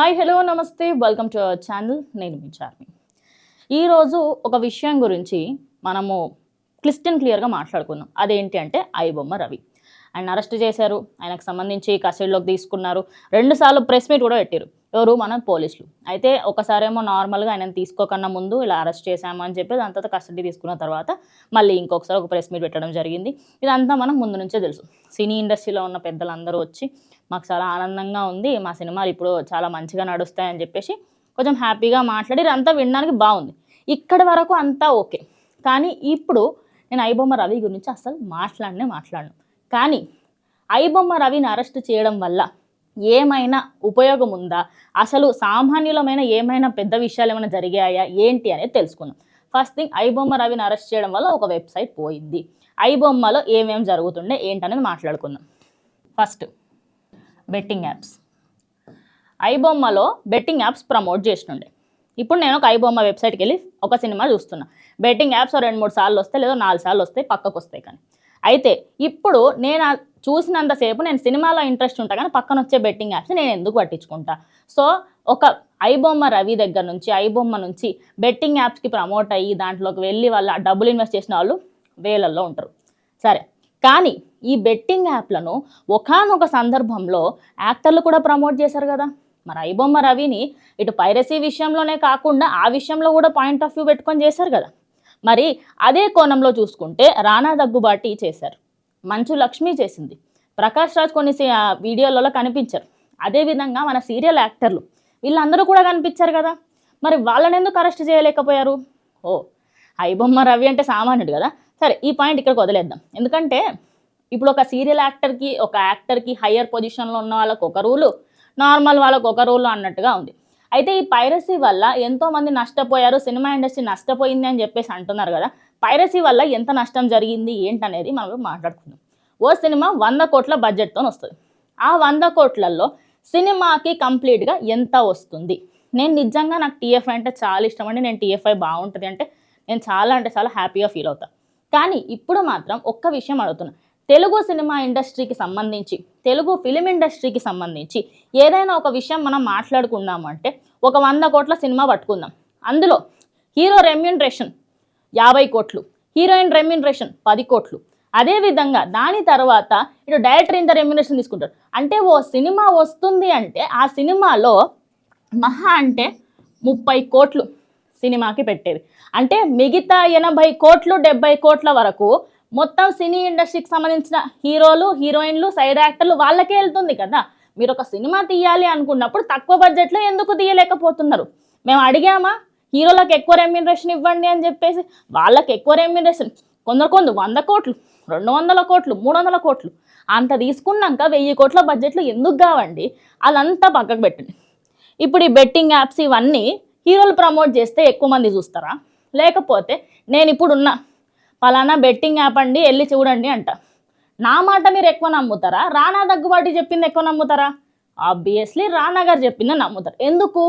Hi hello నమస్తే. Welcome to our channel నేను మీ చార్మి. ఈరోజు ఒక విషయం గురించి మనము క్లిస్టన్ క్లియర్గా మాట్లాడుకుందాం. అదేంటి అంటే ఐబొమ్మ రవి. ఆయన అరెస్ట్ చేశారు. ఆయనకు సంబంధించి కస్టడీలోకి తీసుకున్నారు. రెండుసార్లు ప్రెస్ మీట్ కూడా పెట్టారు. ఎవరు? మన పోలీసులు. అయితే ఒకసారేమో నార్మల్గా ఆయన తీసుకోకన్నా ముందు ఇలా అరెస్ట్ చేశాము అని చెప్పి దాని తర్వాత కస్టడీ తీసుకున్న తర్వాత మళ్ళీ ఇంకొకసారి ఒక ప్రెస్ మీట్ పెట్టడం జరిగింది. ఇదంతా మనకు ముందు నుంచే తెలుసు. సినీ ఇండస్ట్రీలో ఉన్న పెద్దలందరూ వచ్చి మాకు చాలా ఆనందంగా ఉంది. మా సినిమాలు ఇప్పుడు చాలా మంచిగా నడుస్తాయని చెప్పేసి కొంచెం హ్యాపీగా మాట్లాడి అంతా వినడానికి బాగుంది. ఇక్కడి వరకు అంతా ఓకే. కానీ ఇప్పుడు నేను ఐబొమ్మ రవి గురించి అసలు మాట్లాడనే మాట్లాడను. కానీ ఐబొమ్మ రవిని అరెస్ట్ చేయడం వల్ల ఏమైనా ఉపయోగం ఉందా? అసలు సామాన్యులమైన ఏమైనా పెద్ద విషయాలు ఏమైనా జరిగాయా? ఏంటి అనేది తెలుసుకున్నాం ఫస్ట్ థింగ్ ఐబొమ్మ రవిని అరెస్ట్ చేయడం వల్ల ఒక వెబ్సైట్ పోయింది. ఐబొమ్మలో ఏమేమి జరుగుతుండే ఏంటనేది మాట్లాడుకుందాం. First betting apps. ఐబొమ్మలో betting apps promote చేస్తుండే ఇప్పుడు నేను ఒక ఐబొమ్మ వెబ్సైట్కి వెళ్ళి ఒక సినిమా చూస్తున్నా. బెట్టింగ్ యాప్స్ రెండు మూడు సార్లు వస్తాయి లేదా నాలుగు సార్లు వస్తాయి పక్కకు వస్తాయి కానీ. అయితే ఇప్పుడు నేను చూసినంతసేపు నేను సినిమాలో ఇంట్రెస్ట్ ఉంటా కానీ పక్కన వచ్చే బెట్టింగ్ యాప్స్ నేను ఎందుకు పట్టించుకుంటా? సో ఒక ఐబొమ్మ రవి దగ్గర నుంచి ఐబొమ్మ నుంచి బెట్టింగ్ యాప్స్కి ప్రమోట్ అయ్యి దాంట్లోకి వెళ్ళి వాళ్ళ డబ్బులు ఇన్వెస్ట్ చేసిన వాళ్ళు వేలల్లో ఉంటారు. సరే. కానీ ఈ బెట్టింగ్ యాప్లను ఒకనొక సందర్భంలో యాక్టర్లు కూడా ప్రమోట్ చేశారు కదా. మరి ఐబొమ్మ రవిని ఇటు పైరసీ విషయంలోనే కాకుండా ఆ విషయంలో కూడా పాయింట్ ఆఫ్ వ్యూ పెట్టుకొని చేశారు కదా. మరి అదే కోణంలో చూసుకుంటే రానా దగ్గుబాటి చేశారు. మంచు లక్ష్మి చేసింది. ప్రకాష్ రాజ్ కొన్ని వీడియోలలో కనిపించారు. అదేవిధంగా మన సీరియల్ యాక్టర్లు వీళ్ళందరూ కూడా కనిపించారు కదా. మరి వాళ్ళని ఎందుకు అరెస్ట్ చేయలేకపోయారు? ఓ ఐబొమ్మ రవి అంటే సామాన్యుడు కదా. సరే ఈ పాయింట్ ఇక్కడికి వదిలేద్దాం. ఎందుకంటే ఇప్పుడు ఒక సీరియల్ యాక్టర్కి ఒక యాక్టర్కి హయ్యర్ పొజిషన్లో ఉన్న వాళ్ళకి ఒక రూలు నార్మల్ వాళ్ళకి ఒక రూలు అన్నట్టుగా ఉంది. అయితే ఈ పైరసీ వల్ల ఎంతోమంది నష్టపోయారు సినిమా ఇండస్ట్రీ నష్టపోయింది అని చెప్పేసి అంటున్నారు కదా పైరసీ వల్ల ఎంత నష్టం జరిగింది ఏంటనేది మనం మాట్లాడుకుందాం. ఓ సినిమా వంద కోట్ల బడ్జెట్తో వస్తుంది. ఆ వంద కోట్లలో సినిమాకి కంప్లీట్గా ఎంత వస్తుంది? నేను నిజంగా నాకు టీఎఫ్ఐ అంటే చాలా ఇష్టం అండి. నేను టీఎఫ్ఐ బాగుంటుంది అంటే నేను చాలా అంటే చాలా హ్యాపీగా ఫీల్ అవుతాను కానీ ఇప్పుడు మాత్రం ఒక్క విషయం అడుగుతున్నా. తెలుగు సినిమా ఇండస్ట్రీకి సంబంధించి తెలుగు ఫిలిం ఇండస్ట్రీకి సంబంధించి ఏదైనా ఒక విషయం మనం మాట్లాడుకుందాము అంటే ఒక వంద కోట్ల సినిమా పట్టుకుందాం. అందులో హీరో రెమ్యూనరేషన్ యాభై కోట్లు హీరోయిన్ రెమ్యూనరేషన్ పది కోట్లు. అదేవిధంగా దాని తర్వాత ఇటు డైరెక్టర్ ఇంత రెమ్యూనరేషన్ తీసుకుంటారు అంటే ఓ సినిమా వస్తుంది అంటే ఆ సినిమాలో మహా అంటే ముప్పై కోట్లు. సినిమాకి పెట్టేది. అంటే మిగతా ఎనభై కోట్లు డెబ్బై కోట్ల వరకు మొత్తం సినీ ఇండస్ట్రీకి సంబంధించిన హీరోలు హీరోయిన్లు సైడ్ యాక్టర్లు వాళ్ళకే వెళ్తుంది కదా. మీరు ఒక సినిమా తీయాలి అనుకున్నప్పుడు తక్కువ బడ్జెట్లో ఎందుకు తీయలేకపోతున్నారు? మేము అడిగామా? హీరోలకు ఎక్కువ రెమ్యూనరేషన్ ఇవ్వండి అని చెప్పేసి వాళ్ళకి ఎక్కువ రెమ్యూనరేషన్. కొందరు కొందరు వంద కోట్లు రెండు వందల కోట్లు మూడు వందల కోట్లు. అంత తీసుకున్నాక వెయ్యి కోట్ల బడ్జెట్లు ఎందుకు కావండి? అదంతా పక్కకు పెట్టండి. ఇప్పుడు ఈ బెట్టింగ్ యాప్స్ ఇవన్నీ హీరోలు ప్రమోట్ చేస్తే ఎక్కువ మంది చూస్తారా? లేకపోతే నేను ఇప్పుడున్నా పలానా బెట్టింగ్ యాప్ అండి వెళ్ళి చూడండి అంట. నా మాట మీరు ఎక్కువ నమ్ముతారా? రానా దగ్గుబాటి చెప్పింది ఎక్కువ నమ్ముతారా? ఆబ్వియస్లీ రానా గారు చెప్పింది నమ్ముతారు. ఎందుకు?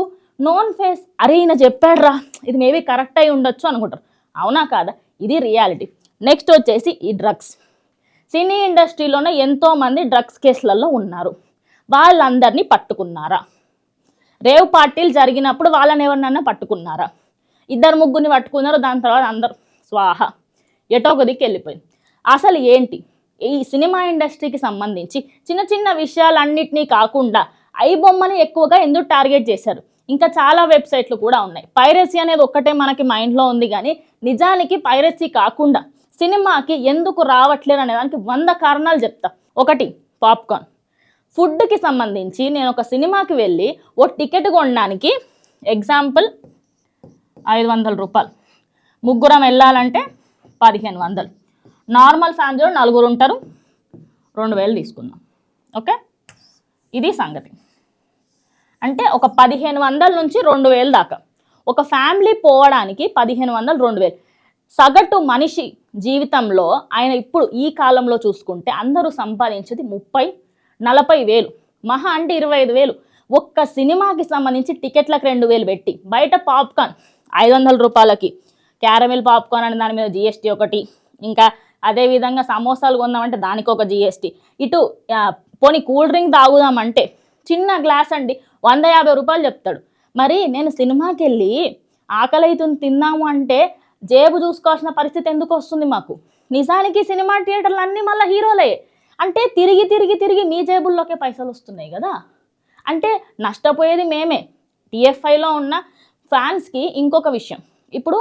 నోన్ ఫేస్ అరే ఈయన చెప్పాడురా ఇది మేబీ కరెక్ట్ అయి ఉండొచ్చు అనుకుంటారు. అవునా కాదా? ఇది రియాలిటీ. నెక్స్ట్ వచ్చేసి ఈ డ్రగ్స్. సినీ ఇండస్ట్రీలోనే ఎంతోమంది డ్రగ్స్ కేసులలో ఉన్నారు. వాళ్ళందరినీ పట్టుకున్నారా? రేవ్ పార్టీలు జరిగినప్పుడు వాళ్ళని ఎవరినన్నా పట్టుకున్నారా? ఇద్దరు ముగ్గురిని పట్టుకున్నారు దాని తర్వాత అందరు స్వాహ. ఎటో ఒక దిక్కు వెళ్ళిపోయింది. అసలు ఏంటి? ఈ సినిమా ఇండస్ట్రీకి సంబంధించి చిన్న చిన్న విషయాలన్నింటినీ కాకుండా ఐ బొమ్మని ఎక్కువగా ఎందుకు టార్గెట్ చేశారు? ఇంకా చాలా వెబ్సైట్లు కూడా ఉన్నాయి. పైరసీ అనేది ఒక్కటే మనకి మైండ్లో ఉంది కానీ నిజానికి పైరసీ కాకుండా సినిమాకి ఎందుకు రావట్లేదు అనే దానికి వంద కారణాలు చెప్తా. ఒకటి పాప్కార్న్. ఫుడ్కి సంబంధించి నేను ఒక సినిమాకి వెళ్ళి ఓ టికెట్ కొనడానికి ఎగ్జాంపుల్ ఐదు వందల రూపాయలు. ముగ్గురం వెళ్ళాలంటే పదిహేను వందలు. నార్మల్ ఫ్యామిలీలో నలుగురు ఉంటారు. రెండు వేలు తీసుకుందాం. ఓకే? ఇది సంగతి. అంటే ఒక పదిహేను వందల నుంచి రెండు వేలు దాకా. ఒక ఫ్యామిలీ పోవడానికి పదిహేను వందలు రెండు వేలు. సగటు మనిషి జీవితంలో ఆయన ఇప్పుడు ఈ కాలంలో చూసుకుంటే అందరూ సంపాదించేది ముప్పై నలభై వేలు. మహా అంటే ఇరవై ఐదు వేలు. ఒక్క సినిమాకి సంబంధించి టికెట్లకు రెండు వేలు పెట్టి. బయట పాప్కార్న్ ఐదు వందల రూపాయలకి. క్యారమిల్ పాప్కార్న్ అనే దాని మీద జిఎస్టీ ఒకటి. ఇంకా అదేవిధంగా సమోసాలు కొందామంటే దానికి ఒక జిఎస్టీ. ఇటు పోనీ కూల్ డ్రింక్ తాగుదామంటే చిన్న గ్లాస్ అండి వంద యాభై రూపాయలు చెప్తాడు. మరి నేను సినిమాకి వెళ్ళి ఆకలి అవుతుంది అంటే జేబు చూసుకోవాల్సిన పరిస్థితి ఎందుకు వస్తుంది మాకు? నిజానికి సినిమా థియేటర్లు అన్నీ మళ్ళీ హీరోలే అంటే తిరిగి తిరిగి తిరిగి మీ జేబుల్లోకే పైసలు వస్తున్నాయి కదా. అంటే నష్టపోయేది మేమే. టీఎఫ్ఐలో ఉన్న ఫ్యాన్స్కి ఇంకొక విషయం. ఇప్పుడు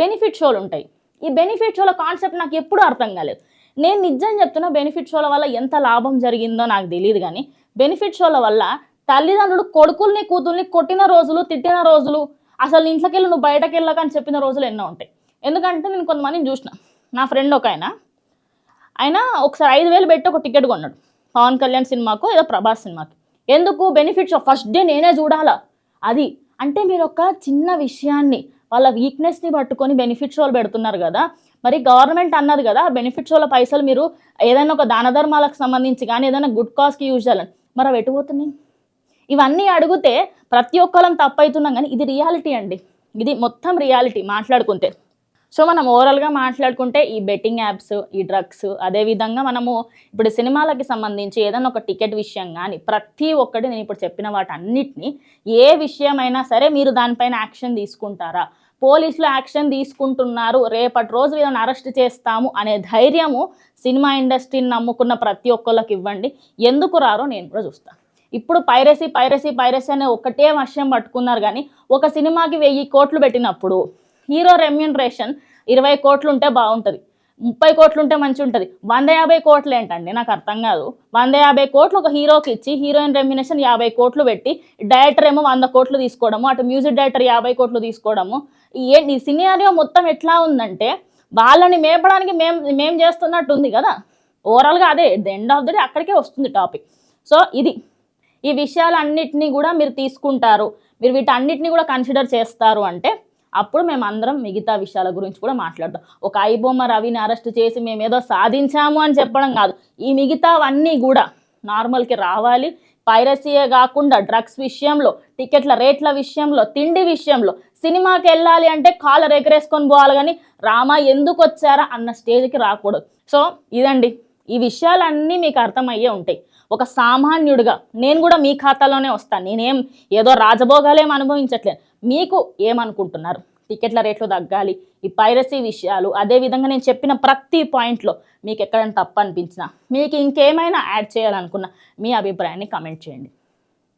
బెనిఫిట్ షోలు ఉంటాయి. ఈ బెనిఫిట్ షోల కాన్సెప్ట్ నాకు ఎప్పుడూ అర్థం కాలేదు. నేను నిజం చెప్తున్నా బెనిఫిట్ షోల వల్ల ఎంత లాభం జరిగిందో నాకు తెలియదు కానీ బెనిఫిట్ షోల వల్ల తల్లిదండ్రులు కొడుకుల్ని కూతుల్ని కొట్టిన రోజులు తిట్టిన రోజులు అసలు ఇంట్లోకి వెళ్ళి నువ్వు బయటకు వెళ్ళకని చెప్పిన రోజులు ఎన్నో ఉంటాయి. ఎందుకంటే నేను కొంతమందిని చూసిన. నా ఫ్రెండ్ ఒక ఆయన ఆయన ఒకసారి ఐదు వేలు పెట్టి ఒక టికెట్ కొన్నాడు. పవన్ కళ్యాణ్ సినిమాకు ఏదో ప్రభాస్ సినిమాకి. ఎందుకు? బెనిఫిట్స్ ఫస్ట్ డే నేనే చూడాలా. అది. అంటే మీరు ఒక చిన్న విషయాన్ని వాళ్ళ వీక్నెస్ని పట్టుకొని బెనిఫిట్ షోలు పెడుతున్నారు కదా. మరి గవర్నమెంట్ అన్నది కదా బెనిఫిట్ షోల పైసలు మీరు ఏదైనా ఒక దాన ధర్మాలకు సంబంధించి కానీ ఏదైనా గుడ్ కాస్కి యూజ్ చేయాలని. మరి అవి ఎటుపోతున్నాయి ఇవన్నీ అడిగితే ప్రతి ఒక్కరం తప్పవుతున్నాం కానీ ఇది రియాలిటీ అండి. ఇది మొత్తం రియాలిటీ మాట్లాడుకుంటే. సో మనం ఓవరాల్గా మాట్లాడుకుంటే ఈ బెట్టింగ్ యాప్స్ ఈ డ్రగ్స్ అదేవిధంగా మనము ఇప్పుడు సినిమాలకి సంబంధించి ఏదైనా ఒక టికెట్ విషయం కానీ ప్రతి ఒక్కటి నేను ఇప్పుడు చెప్పిన వాటన్నిటిని ఏ విషయమైనా సరే మీరు దానిపైన యాక్షన్ తీసుకుంటారా? పోలీసులు యాక్షన్ తీసుకుంటున్నారు రేపటి రోజు వీళ్ళని అరెస్ట్ చేస్తాము అనే ధైర్యము సినిమా ఇండస్ట్రీని నమ్ముకున్న ప్రతి ఒక్కళ్ళకి ఇవ్వండి. ఎందుకు రారో నేను కూడా చూస్తాను ఇప్పుడు పైరసీ పైరసీ పైరసీ అనే ఒకటే వర్షం పట్టుకున్నారు కానీ ఒక సినిమాకి వెయ్యి కోట్లు పెట్టినప్పుడు హీరో రెమ్యూనరేషన్ ఇరవై కోట్లు ఉంటే బాగుంటుంది. ముప్పై కోట్లు ఉంటే మంచి ఉంటుంది వంద యాభై కోట్లు ఏంటండి? నాకు అర్థం కాదు. వంద యాభై కోట్లు ఒక హీరోకి ఇచ్చి హీరోయిన్ రెమ్యునేషన్ యాభై కోట్లు పెట్టి డైరెక్టర్ ఏమో వంద కోట్లు తీసుకోవడము అటు మ్యూజిక్ డైరెక్టర్ యాభై కోట్లు తీసుకోవడము. ఏ ఈ సినిమారియో మొత్తం ఎట్లా ఉందంటే వాళ్ళని మేపడానికి మేము మేం చేస్తున్నట్టు ఉంది కదా. ఓవరాల్గా అదే the end of the day అక్కడికే వస్తుంది టాపిక్. సో ఇది. ఈ విషయాలన్నిటినీ కూడా మీరు తీసుకుంటారు. మీరు వీటన్నిటిని కూడా కన్సిడర్ చేస్తారు అంటే అప్పుడు మేము అందరం మిగతా విషయాల గురించి కూడా మాట్లాడతాం. ఒక ఐబొమ్మ రవిని అరెస్ట్ చేసి మేము ఏదో సాధించాము అని చెప్పడం కాదు. ఈ మిగతావన్నీ కూడా నార్మల్కి రావాలి. పైరసీయే కాకుండా డ్రగ్స్ విషయంలో టికెట్ల రేట్ల విషయంలో తిండి విషయంలో సినిమాకి వెళ్ళాలి అంటే కాలర్ ఎగరేసుకొని పోవాలి కానీ రామ ఎందుకు వచ్చారా అన్న స్టేజ్కి రాకూడదు. సో ఇదండి. ఈ విషయాలన్నీ మీకు అర్థమయ్యే ఉంటాయి. ఒక సామాన్యుడిగా నేను కూడా మీ ఖాతాలోనే వస్తాను నేనేం ఏదో రాజభోగాలేం అనుభవించట్లేదు. మీకు ఏమనుకుంటున్నారు? టికెట్ల రేట్లు తగ్గాలి ఈ పైరసీ విషయాలు అదేవిధంగా నేను చెప్పిన ప్రతి పాయింట్లో మీకు ఎక్కడైనా తప్పు అనిపించినా మీకు ఇంకేమైనా యాడ్ చేయాలనుకున్నా మీ అభిప్రాయాన్ని కమెంట్ చేయండి.